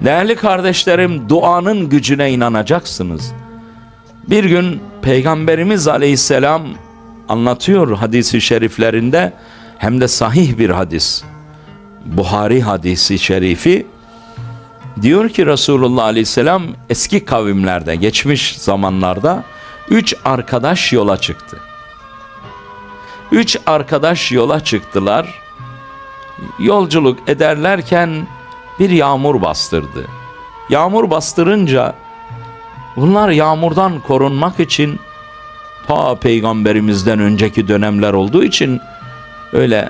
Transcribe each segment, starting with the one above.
Değerli kardeşlerim duanın gücüne inanacaksınız. Bir gün Peygamberimiz aleyhisselam anlatıyor hadisi şeriflerinde hem de sahih bir hadis. Buhari hadisi şerifi diyor ki Resulullah aleyhisselam eski kavimlerde geçmiş zamanlarda üç arkadaş yola çıktı. Üç arkadaş yola çıktılar. Yolculuk ederlerken bir yağmur bastırdı. Yağmur bastırınca bunlar yağmurdan korunmak için ta peygamberimizden önceki dönemler olduğu için öyle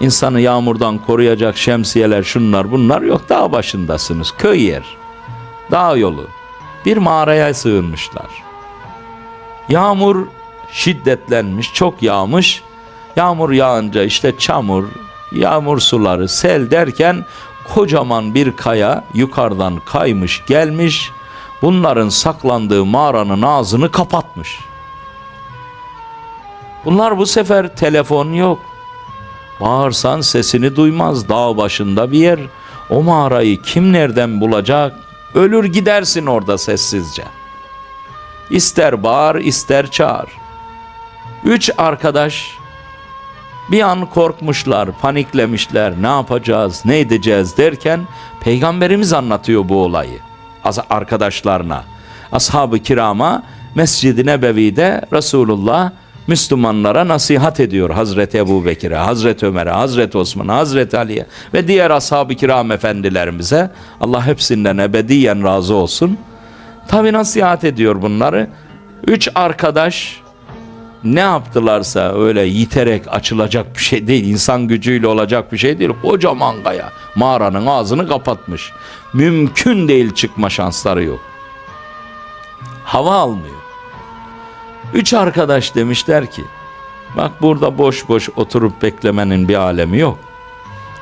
insanı yağmurdan koruyacak şemsiyeler şunlar bunlar yok. Dağ başındasınız köy yer dağ yolu. Bir mağaraya sığınmışlar. Yağmur şiddetlenmiş çok yağmış. Yağmur yağınca işte çamur yağmur suları sel derken kocaman bir kaya yukarıdan kaymış gelmiş bunların saklandığı mağaranın ağzını kapatmış bunlar bu sefer telefon yok Bağırsan sesini duymaz dağ başında bir yer. O mağarayı kim nereden bulacak? Ölür gidersin orada sessizce. İster bağır ister çağır. Üç arkadaş bir an korkmuşlar, paniklemişler. Ne yapacağız, ne edeceğiz derken peygamberimiz anlatıyor bu olayı arkadaşlarına. Ashab-ı kirama Mescid-i Nebevi'de Resulullah Müslümanlara nasihat ediyor Hazreti Ebu Bekir'e, Hazreti Ömer'e, Hazreti Osman'a, Hazreti Ali'ye ve diğer ashab-ı kiram efendilerimize Allah hepsinden ebediyen razı olsun. Tabi nasihat ediyor bunları. Üç arkadaş ne yaptılarsa öyle yiterek açılacak bir şey değil. insan gücüyle olacak bir şey değil. Kocaman kaya mağaranın ağzını kapatmış. Mümkün değil çıkma şansları yok. Hava almıyor. Üç arkadaş demişler ki bak burada boş boş oturup beklemenin bir alemi yok.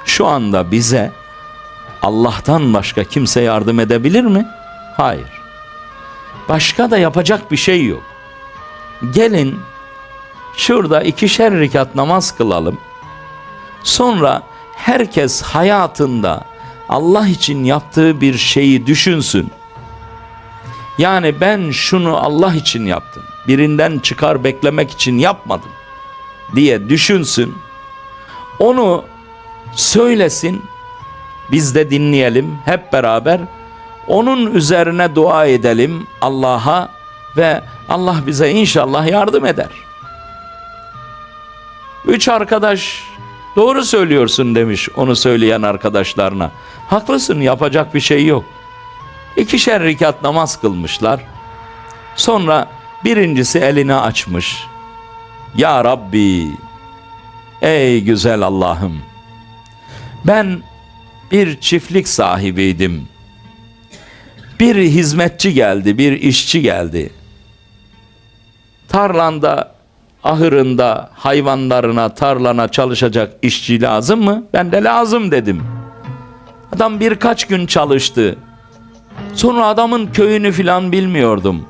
Şu anda bize Allah'tan başka kimse yardım edebilir mi? Hayır. Başka da yapacak bir şey yok. Gelin şurada ikişer rekat namaz kılalım. Sonra herkes hayatında Allah için yaptığı bir şeyi düşünsün. Yani ben şunu Allah için yaptım. Birinden çıkar beklemek için yapmadım diye düşünsün. Onu söylesin. Biz de dinleyelim hep beraber. Onun üzerine dua edelim Allah'a ve Allah bize inşallah yardım eder. Üç arkadaş doğru söylüyorsun demiş onu söyleyen arkadaşlarına. Haklısın yapacak bir şey yok. İkişer rekat namaz kılmışlar. Sonra birincisi elini açmış. Ya Rabbi, ey güzel Allah'ım, ben bir çiftlik sahibiydim. Bir hizmetçi geldi, bir işçi geldi. Tarlanda, ahırında hayvanlarına, tarlana çalışacak işçi lazım mı? Ben de lazım dedim. Adam birkaç gün çalıştı. Sonra adamın köyünü filan bilmiyordum.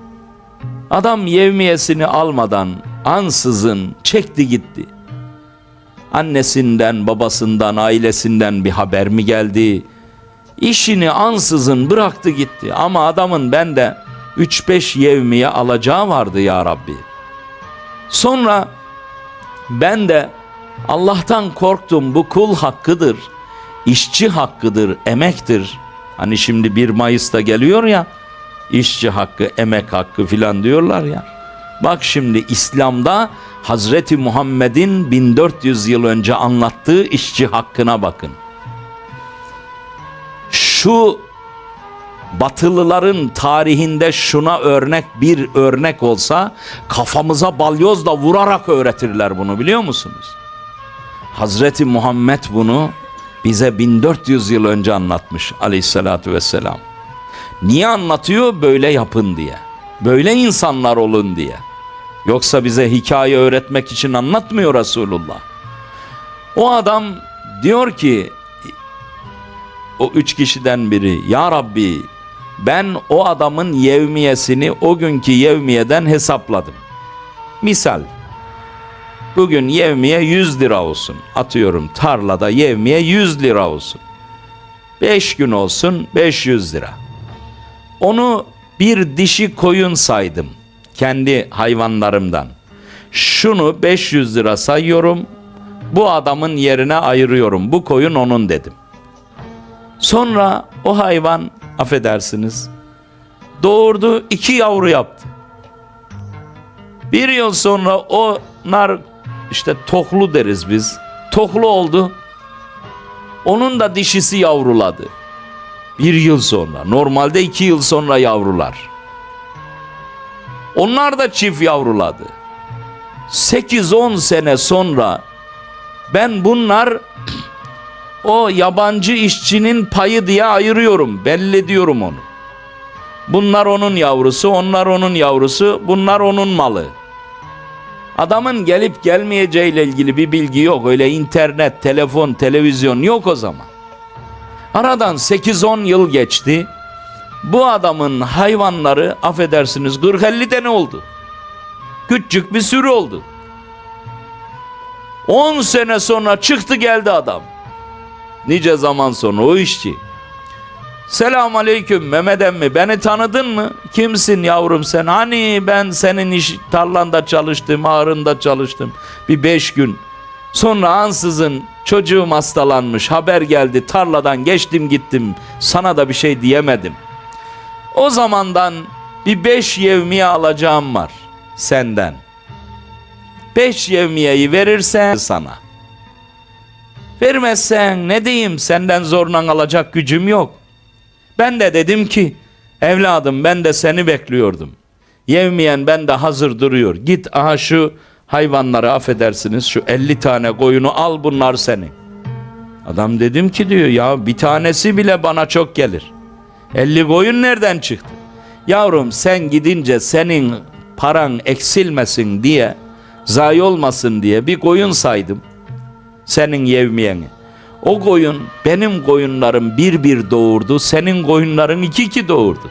Adam yevmiyesini almadan ansızın çekti gitti. Annesinden, babasından, ailesinden bir haber mi geldi? İşini ansızın bıraktı gitti. Ama adamın bende 3-5 yevmiye alacağı vardı ya Rabbi. Sonra ben de Allah'tan korktum bu kul hakkıdır. işçi hakkıdır, emektir. Hani şimdi 1 Mayıs'ta geliyor ya işçi hakkı, emek hakkı filan diyorlar ya. Bak şimdi İslam'da Hazreti Muhammed'in 1400 yıl önce anlattığı işçi hakkına bakın. Şu Batılıların tarihinde şuna örnek bir örnek olsa kafamıza balyozla vurarak öğretirler bunu biliyor musunuz? Hazreti Muhammed bunu bize 1400 yıl önce anlatmış aleyhissalatü vesselam. Niye anlatıyor? Böyle yapın diye. Böyle insanlar olun diye. Yoksa bize hikaye öğretmek için anlatmıyor Resulullah. O adam diyor ki o üç kişiden biri ya Rabbi ben o adamın yevmiyesini o günkü yevmiyeden hesapladım. Misal bugün yevmiye 100 lira olsun atıyorum tarlada yevmiye 100 lira olsun. Beş gün olsun 500 lira. Onu bir dişi koyun saydım kendi hayvanlarımdan. Şunu 500 lira sayıyorum. Bu adamın yerine ayırıyorum. Bu koyun onun dedim. Sonra o hayvan affedersiniz doğurdu iki yavru yaptı. Bir yıl sonra onlar işte toklu deriz biz. Toklu oldu. Onun da dişisi yavruladı. Bir yıl sonra. Normalde iki yıl sonra yavrular. Onlar da çift yavruladı. 8-10 sene sonra ben bunlar o yabancı işçinin payı diye ayırıyorum. Belli diyorum onu. Bunlar onun yavrusu, onlar onun yavrusu, bunlar onun malı. Adamın gelip gelmeyeceğiyle ilgili bir bilgi yok. Öyle internet, telefon, televizyon yok o zaman. Aradan 8-10 yıl geçti. Bu adamın hayvanları affedersiniz 40-50 tane oldu. Küçük bir sürü oldu. 10 sene sonra çıktı geldi adam. Nice zaman sonra o işçi. Selam aleyküm Mehmet emmi beni tanıdın mı? Kimsin yavrum sen? Hani ben senin iş tarlanda çalıştım, ağrında çalıştım. Bir beş gün. Sonra ansızın çocuğum hastalanmış haber geldi tarladan geçtim gittim. Sana da bir şey diyemedim. O zamandan bir beş yevmiye alacağım var senden. Beş yevmiyeyi verirsen sana. Vermezsen ne diyeyim senden zorla alacak gücüm yok. Ben de dedim ki evladım ben de seni bekliyordum. Yevmiyen ben de hazır duruyor. Git aha şu hayvanları affedersiniz şu 50 tane koyunu al bunlar senin. Adam dedim ki diyor ya bir tanesi bile bana çok gelir. 50 koyun nereden çıktı? Yavrum sen gidince senin paran eksilmesin diye zayi olmasın diye bir koyun saydım. Senin yevmiyeni. O koyun benim koyunlarım bir bir doğurdu. Senin koyunların iki iki doğurdu.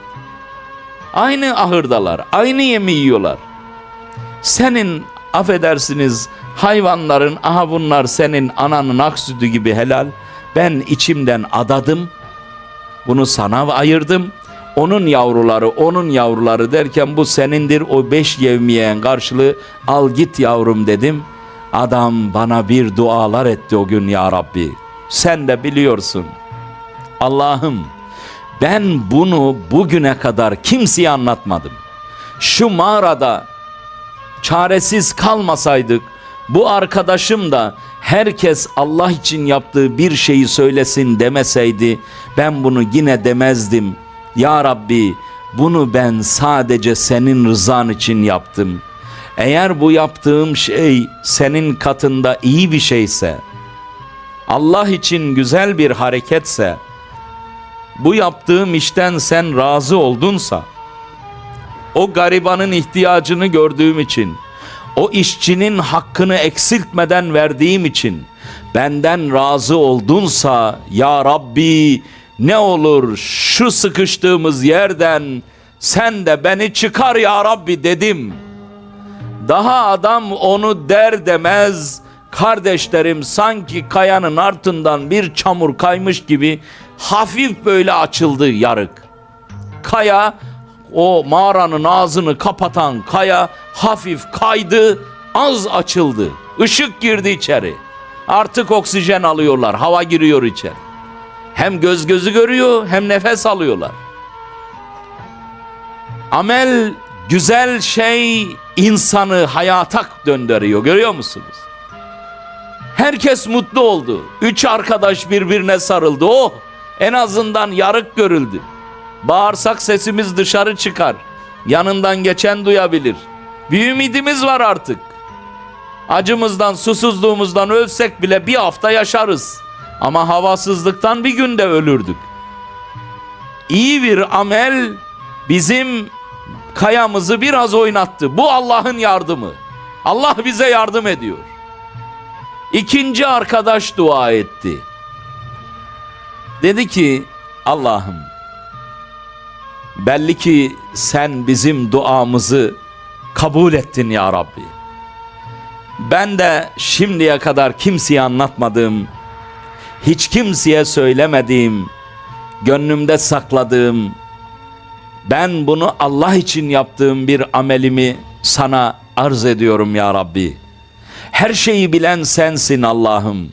Aynı ahırdalar. Aynı yemi yiyorlar. Senin affedersiniz hayvanların aha bunlar senin ananın ak sütü gibi helal. Ben içimden adadım. Bunu sana ayırdım. Onun yavruları, onun yavruları derken bu senindir o beş yevmiyen karşılığı al git yavrum dedim. Adam bana bir dualar etti o gün ya Rabbi. Sen de biliyorsun. Allah'ım ben bunu bugüne kadar kimseye anlatmadım. Şu mağarada çaresiz kalmasaydık bu arkadaşım da herkes Allah için yaptığı bir şeyi söylesin demeseydi ben bunu yine demezdim. Ya Rabbi bunu ben sadece senin rızan için yaptım. Eğer bu yaptığım şey senin katında iyi bir şeyse, Allah için güzel bir hareketse, bu yaptığım işten sen razı oldunsa, o garibanın ihtiyacını gördüğüm için, o işçinin hakkını eksiltmeden verdiğim için, benden razı oldunsa, Ya Rabbi ne olur şu sıkıştığımız yerden sen de beni çıkar Ya Rabbi dedim. Daha adam onu der demez, kardeşlerim sanki kayanın altından bir çamur kaymış gibi hafif böyle açıldı yarık. Kaya o mağaranın ağzını kapatan kaya hafif kaydı, az açıldı. Işık girdi içeri. Artık oksijen alıyorlar, hava giriyor içeri. Hem göz gözü görüyor hem nefes alıyorlar. Amel güzel şey insanı hayata döndürüyor görüyor musunuz? Herkes mutlu oldu. Üç arkadaş birbirine sarıldı. Oh en azından yarık görüldü. Bağırsak sesimiz dışarı çıkar. Yanından geçen duyabilir. Bir ümidimiz var artık. Acımızdan, susuzluğumuzdan ölsek bile bir hafta yaşarız. Ama havasızlıktan bir günde ölürdük. İyi bir amel bizim kayamızı biraz oynattı. Bu Allah'ın yardımı. Allah bize yardım ediyor. İkinci arkadaş dua etti. Dedi ki Allah'ım belli ki sen bizim duamızı kabul ettin ya Rabbi. Ben de şimdiye kadar kimseye anlatmadığım, hiç kimseye söylemediğim gönlümde sakladığım, ben bunu Allah için yaptığım bir amelimi sana arz ediyorum ya Rabbi. Her şeyi bilen sensin Allah'ım.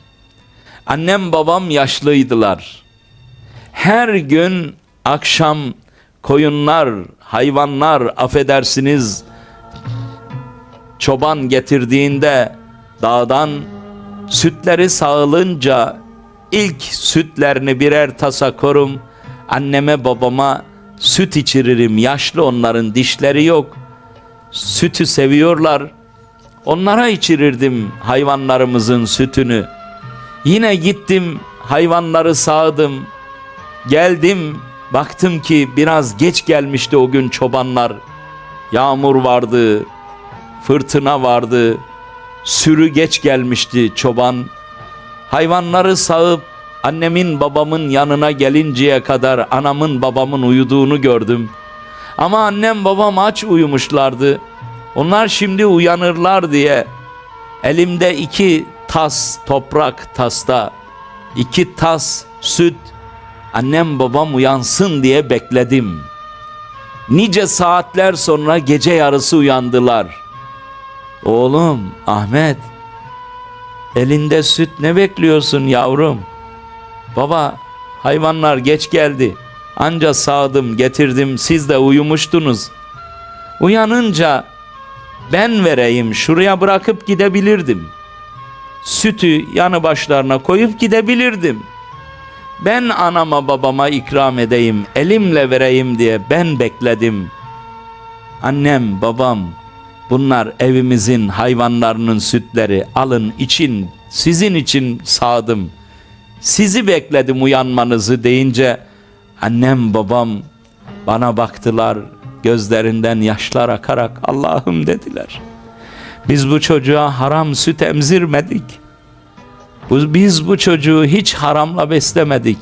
Annem babam yaşlıydılar. Her gün akşam koyunlar, hayvanlar affedersiniz çoban getirdiğinde dağdan sütleri sağılınca ilk sütlerini birer tasa korum. Anneme babama süt içiririm. Yaşlı onların dişleri yok. Sütü seviyorlar. Onlara içirirdim hayvanlarımızın sütünü. Yine gittim hayvanları sağdım. Geldim baktım ki biraz geç gelmişti o gün çobanlar. Yağmur vardı, fırtına vardı. Sürü geç gelmişti çoban. Hayvanları sağıp annemin babamın yanına gelinceye kadar anamın babamın uyuduğunu gördüm. Ama annem babam aç uyumuşlardı. Onlar şimdi uyanırlar diye elimde iki tas toprak tasta iki tas süt annem babam uyansın diye bekledim. Nice saatler sonra gece yarısı uyandılar. Oğlum Ahmet elinde süt ne bekliyorsun yavrum? Baba hayvanlar geç geldi. Anca sağdım getirdim siz de uyumuştunuz. Uyanınca ben vereyim şuraya bırakıp gidebilirdim. Sütü yanı başlarına koyup gidebilirdim. Ben anama babama ikram edeyim, elimle vereyim diye ben bekledim. Annem, babam, bunlar evimizin hayvanlarının sütleri alın için, sizin için sağdım. Sizi bekledim uyanmanızı deyince annem babam bana baktılar gözlerinden yaşlar akarak Allah'ım dediler. Biz bu çocuğa haram süt emzirmedik. Biz bu çocuğu hiç haramla beslemedik.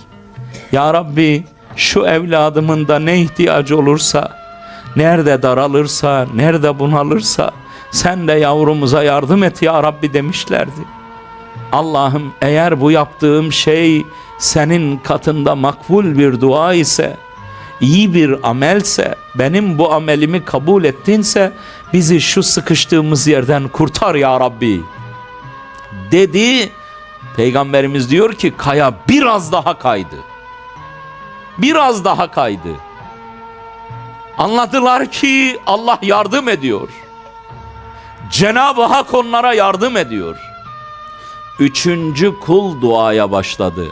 Ya Rabbi şu evladımın da ne ihtiyacı olursa, nerede daralırsa, nerede bunalırsa sen de yavrumuza yardım et ya Rabbi demişlerdi. Allah'ım eğer bu yaptığım şey senin katında makbul bir dua ise, iyi bir amelse, benim bu amelimi kabul ettinse bizi şu sıkıştığımız yerden kurtar ya Rabbi. Dedi, Peygamberimiz diyor ki kaya biraz daha kaydı. Biraz daha kaydı. Anladılar ki Allah yardım ediyor. Cenab-ı Hak onlara yardım ediyor. Üçüncü kul duaya başladı.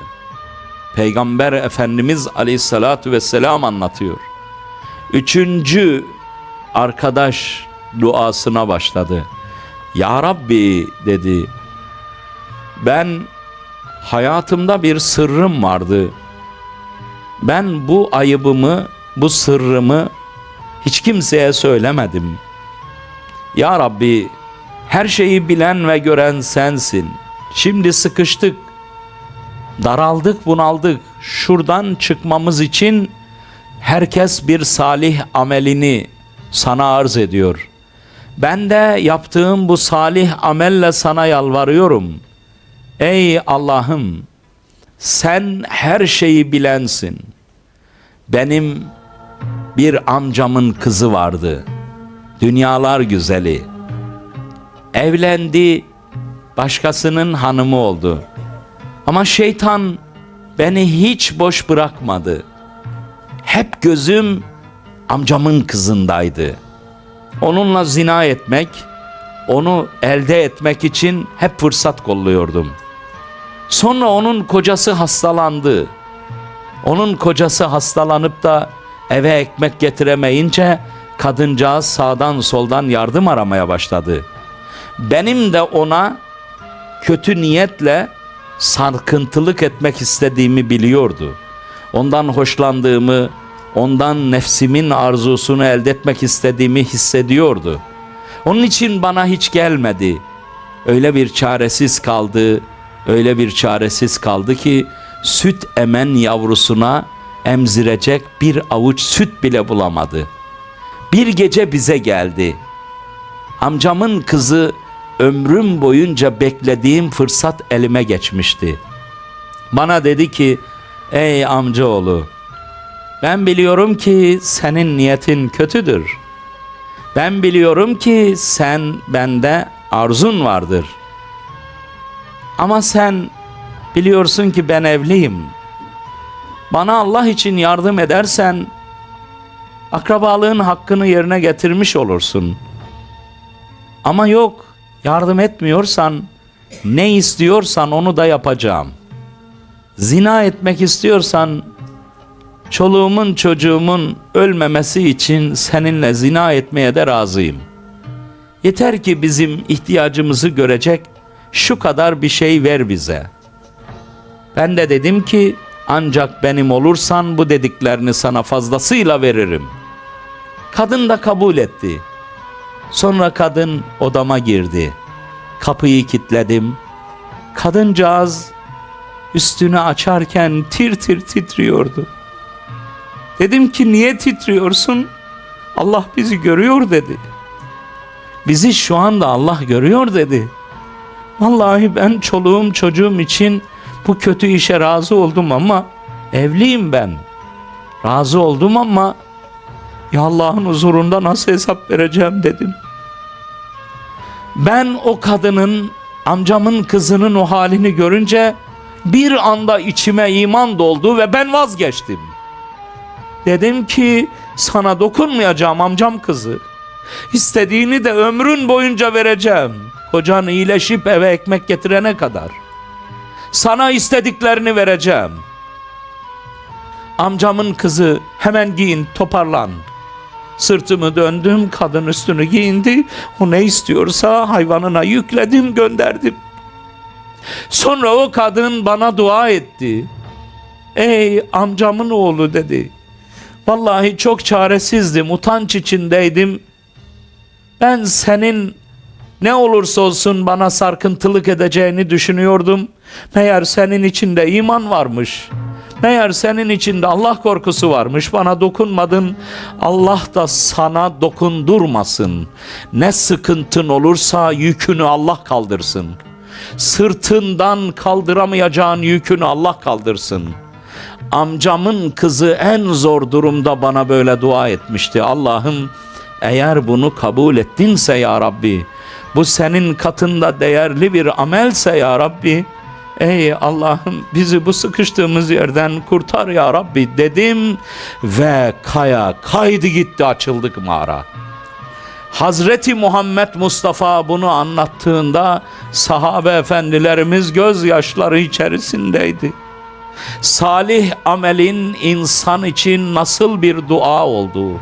Peygamber Efendimiz Aleyhisselatü Vesselam anlatıyor. Üçüncü arkadaş duasına başladı. Ya Rabbi dedi. Ben hayatımda bir sırrım vardı. Ben bu ayıbımı, bu sırrımı hiç kimseye söylemedim. Ya Rabbi her şeyi bilen ve gören sensin. Şimdi sıkıştık. Daraldık, bunaldık. Şuradan çıkmamız için herkes bir salih amelini sana arz ediyor. Ben de yaptığım bu salih amelle sana yalvarıyorum. Ey Allah'ım sen her şeyi bilensin. Benim bir amcamın kızı vardı. Dünyalar güzeli. Evlendi, başkasının hanımı oldu. Ama şeytan beni hiç boş bırakmadı. Hep gözüm amcamın kızındaydı. Onunla zina etmek, onu elde etmek için hep fırsat kolluyordum. Sonra onun kocası hastalandı. Onun kocası hastalanıp da eve ekmek getiremeyince kadıncağız sağdan soldan yardım aramaya başladı. Benim de ona kötü niyetle sarkıntılık etmek istediğimi biliyordu. Ondan hoşlandığımı, ondan nefsimin arzusunu elde etmek istediğimi hissediyordu. Onun için bana hiç gelmedi. Öyle bir çaresiz kaldı, öyle bir çaresiz kaldı ki süt emen yavrusuna emzirecek bir avuç süt bile bulamadı. Bir gece bize geldi. Amcamın kızı ömrüm boyunca beklediğim fırsat elime geçmişti. Bana dedi ki, ey amcaoğlu Ben biliyorum ki senin niyetin kötüdür. Ben biliyorum ki sen bende arzun vardır. Ama sen biliyorsun ki ben evliyim. Bana Allah için yardım edersen akrabalığın hakkını yerine getirmiş olursun. Ama yok, yardım etmiyorsan ne istiyorsan onu da yapacağım. Zina etmek istiyorsan çoluğumun çocuğumun ölmemesi için seninle zina etmeye de razıyım. Yeter ki bizim ihtiyacımızı görecek şu kadar bir şey ver bize. Ben de dedim ki ancak benim olursan bu dediklerini sana fazlasıyla veririm. Kadın da kabul etti. Sonra kadın odama girdi. Kapıyı kilitledim. Kadıncağız üstünü açarken tir tir titriyordu. Dedim ki niye titriyorsun? Allah bizi görüyor dedi. Bizi şu anda Allah görüyor dedi. Vallahi ben çoluğum çocuğum için bu kötü işe razı oldum ama evliyim ben. Razı oldum ama ya Allah'ın huzurunda nasıl hesap vereceğim dedim. Ben o kadının amcamın kızının o halini görünce bir anda içime iman doldu ve ben vazgeçtim. Dedim ki sana dokunmayacağım amcam kızı. İstediğini de ömrün boyunca vereceğim. Kocan iyileşip eve ekmek getirene kadar. Sana istediklerini vereceğim. Amcamın kızı hemen giyin toparlan. Sırtımı döndüm kadın üstünü giyindi. O ne istiyorsa hayvanına yükledim gönderdim. Sonra o kadın bana dua etti. Ey amcamın oğlu dedi. Vallahi çok çaresizdim, utanç içindeydim. Ben senin ne olursa olsun bana sarkıntılık edeceğini düşünüyordum. Meğer senin içinde iman varmış. Meğer senin içinde Allah korkusu varmış. Bana dokunmadın. Allah da sana dokundurmasın. Ne sıkıntın olursa yükünü Allah kaldırsın. Sırtından kaldıramayacağın yükünü Allah kaldırsın. Amcamın kızı en zor durumda bana böyle dua etmişti. Allah'ım eğer bunu kabul ettinse ya Rabbi, bu senin katında değerli bir amelse ya Rabbi, ey Allah'ım bizi bu sıkıştığımız yerden kurtar ya Rabbi dedim ve kaya kaydı gitti açıldık mağara. Hazreti Muhammed Mustafa bunu anlattığında sahabe efendilerimiz gözyaşları içerisindeydi. Salih amelin insan için nasıl bir dua olduğu,